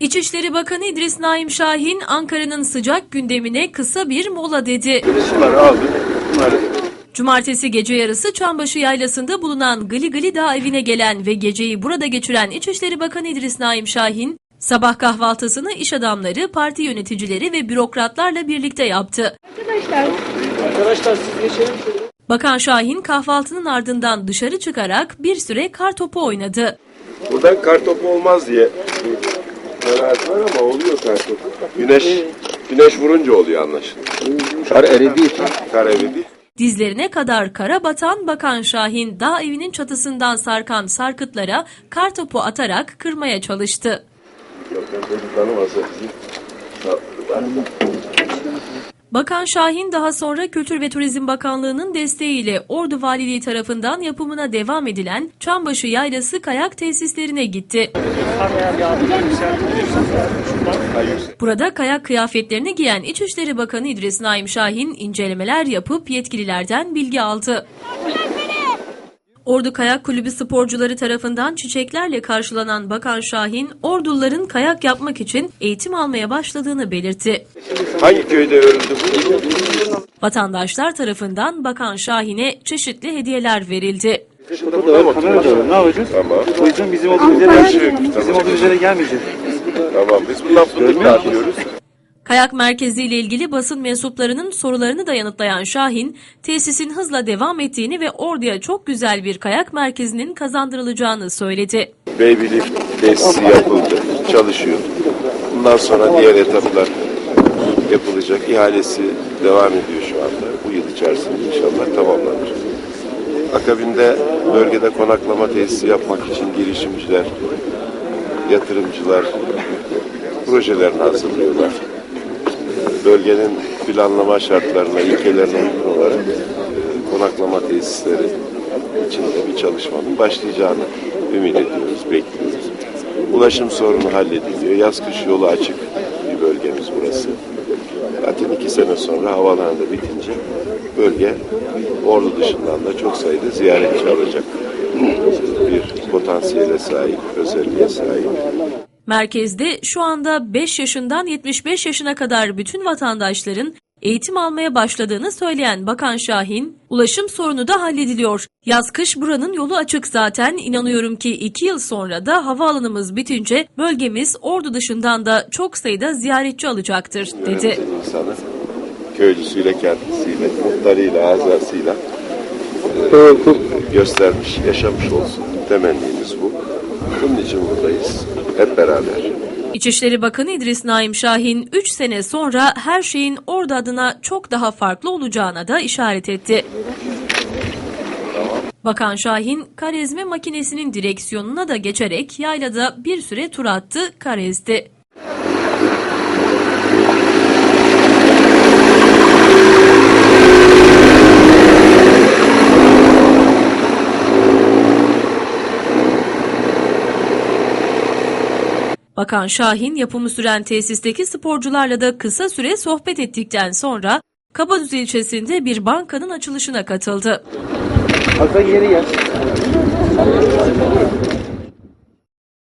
İçişleri Bakanı İdris Naim Şahin, Ankara'nın sıcak gündemine kısa bir mola dedi. Bunları Cumartesi gece yarısı Çambaşı Yaylası'nda bulunan Gili Gili Dağ evine gelen ve geceyi burada geçiren İçişleri Bakanı İdris Naim Şahin, sabah kahvaltısını iş adamları, parti yöneticileri ve bürokratlarla birlikte yaptı. Arkadaşlar siz geçelim. Bakan Şahin kahvaltının ardından dışarı çıkarak bir süre kar topu oynadı. buradan kar topu olmaz diye var ama oluyor kar topu. Güneş güneş vurunca oluyor anlaşılan. Kar eridiği için. Kar eridi. Dizlerine kadar kara batan Bakan Şahin dağ evinin çatısından sarkan sarkıtlara kar topu atarak kırmaya çalıştı. Yok ben çocuk tanımasa bizi. Bakan Şahin daha sonra Kültür ve Turizm Bakanlığı'nın desteğiyle Ordu Valiliği tarafından yapımına devam edilen Çambaşı Yaylası kayak tesislerine gitti. Burada kayak kıyafetlerini giyen İçişleri Bakanı İdris Naim Şahin incelemeler yapıp yetkililerden bilgi aldı. Ordu Kayak Kulübü sporcuları tarafından çiçeklerle karşılanan Bakan Şahin, Orduların kayak yapmak için eğitim almaya başladığını belirtti. Hangi köyde örüldü bu? Vatandaşlar tarafından Bakan Şahin'e çeşitli hediyeler verildi. Burada var, kamera da var. Ne yapacağız? Tamam. O yüzden bizim olduğumuz yere, bizim olduğumuz yere gelmeyeceğiz. Tamam. Biz bundan fındık dağıtıyoruz. Kayak merkezi ile ilgili basın mensuplarının sorularını da yanıtlayan Şahin, tesisin hızla devam ettiğini ve Ordu'ya çok güzel bir kayak merkezinin kazandırılacağını söyledi. Babylift tesisi yapıldı. Çalışıyor. Bundan sonra diğer etaplar yapılacak. İhalesi devam ediyor şu anda. Bu yıl içerisinde inşallah tamamlanır. Akabinde bölgede konaklama tesisi yapmak için girişimciler, yatırımcılar projelerini hazırlıyorlar. Bölgenin planlama şartlarına, ilkelerine uygun olarak e, konaklama tesisleri içinde bir çalışmanın başlayacağını ümit ediyoruz, bekliyoruz. Ulaşım sorunu hallediliyor. Yaz kış yolu açık bir bölgemiz burası. Zaten iki sene sonra havalandı bitince bölge ordu dışından da çok sayıda ziyaretçi alacak bir potansiyele sahip, özelliğe sahip. Merkezde şu anda 5 yaşından 75 yaşına kadar bütün vatandaşların eğitim almaya başladığını söyleyen Bakan Şahin, ulaşım sorunu da hallediliyor. Yaz kış buranın yolu açık zaten. İnanıyorum ki 2 yıl sonra da havaalanımız bitince bölgemiz ordu dışından da çok sayıda ziyaretçi alacaktır dedi. insanı köylüsüyle, kendisiyle, muhtarıyla, azasıyla e, göstermiş, yaşamış olsun. Temennimiz bu. Bunun için buradayız. Hep beraber. İçişleri Bakanı İdris Naim Şahin 3 sene sonra her şeyin ordu adına çok daha farklı olacağına da işaret etti. Bakan Şahin, kar ezme makinesinin direksiyonuna da geçerek yaylada bir süre tur attı, kar Bakan Şahin yapımı süren tesisteki sporcularla da kısa süre sohbet ettikten sonra Kabadüz ilçesinde bir bankanın açılışına katıldı. Arka geri gel.